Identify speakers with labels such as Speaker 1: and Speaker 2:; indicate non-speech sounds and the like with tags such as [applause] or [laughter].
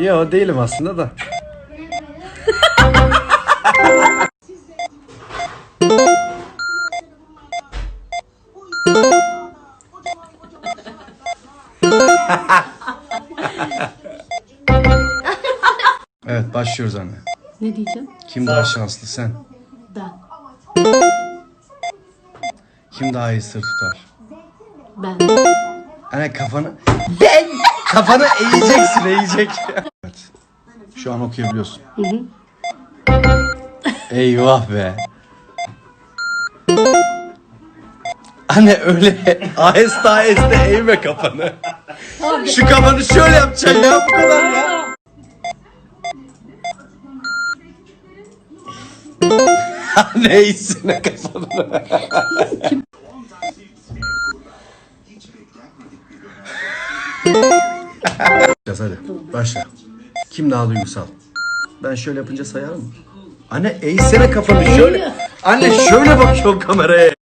Speaker 1: Yo değilim aslında da. evet başlıyoruz anne.
Speaker 2: Ne diyeceğim?
Speaker 1: Kim daha şanslı sen?
Speaker 2: Ben.
Speaker 1: Kim daha iyi sır tutar?
Speaker 2: Ben.
Speaker 1: Anne kafanı... Ben! Kafanı eğeceksin eğecek. evet. Şu an okuyabiliyorsun. Eyvah be. Anne öyle aheste aheste eğme kafanı. Şu kafanı şöyle yapacaksın ya bu kadar ya. [laughs] Anne eğsene kafanı. Yaz hadi başla. Kim daha duygusal? Ben şöyle yapınca sayar mı? Anne eğsene kafanı şöyle. Anne şöyle bakıyor kameraya.